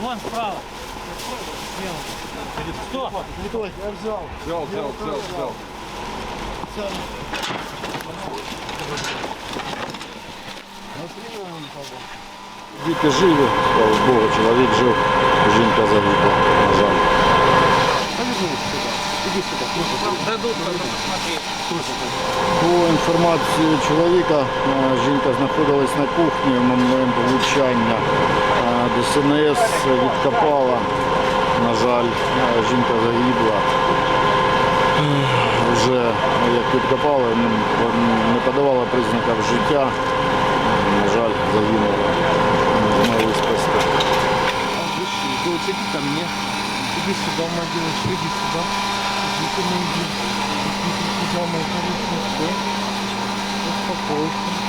Вон справа. Слева. Сто. Николай, я взял. Взял, взял, взял, взял. Діти живі, слава Богу, чоловік жив, жінка загибла, на жаль. По інформації чоловіка, е, жінка знаходилась на кухні в момент влучання. ДСНС відкопала, на жаль, жінка загибла. Вже як відкопали, ну, не подавала признаків життя. На жаль, загинула. Не змогли спасти. Иди ко мне. Иди сюда, моя девочка, иди сюда. Иди ко мне, иди. Иди сюда, моя хорошая. Успокойся.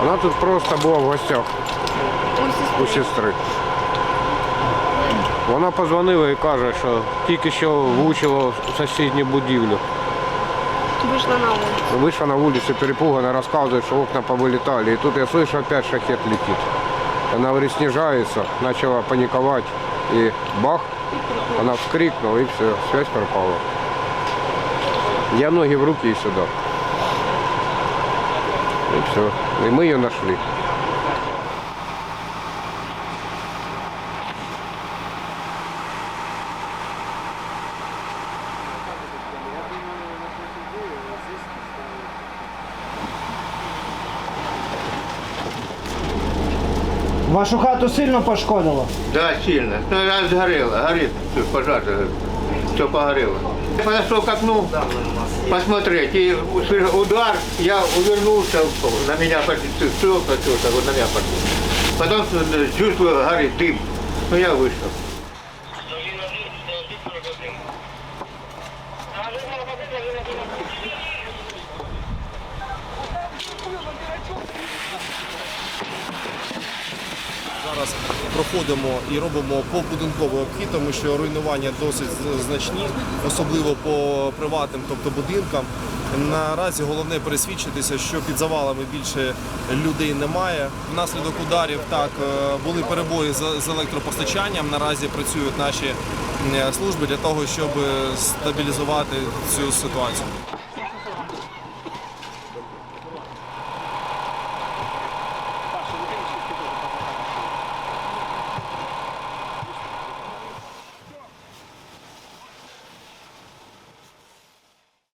Вона тут просто була в гостях у сестри. Вона позвонила і каже, що тільки що влучило в сусідню будівлю. Вышла на улицу. Вышла на улицу, перепуганно рассказывает, что окна повылетали. И тут я слышу, опять шахет летит. Она говорит, снижается, начала паниковать. И бах, она вскрикнула, и все, связь пропала. Я ноги в руки и сюда. И все. И мы ее нашли. Вашу хату сильно пошкодило? Да, сильно. Ну, она сгорела, горит, пожар, все погорело. Я подошел к окну посмотреть, и услышал удар, я увернулся, на меня все, вот на меня пошло. Потом э, чувствую, горит дым, ну я вышел. Зараз проходимо і робимо побудинковий обхід, тому що руйнування досить значні, особливо по приватним, тобто будинкам. Наразі головне пересвідчитися, що під завалами більше людей немає. Внаслідок ударів так е, були перебої з електропостачанням. Наразі працюють наші е, служби для того, щоб стабілізувати цю ситуацію.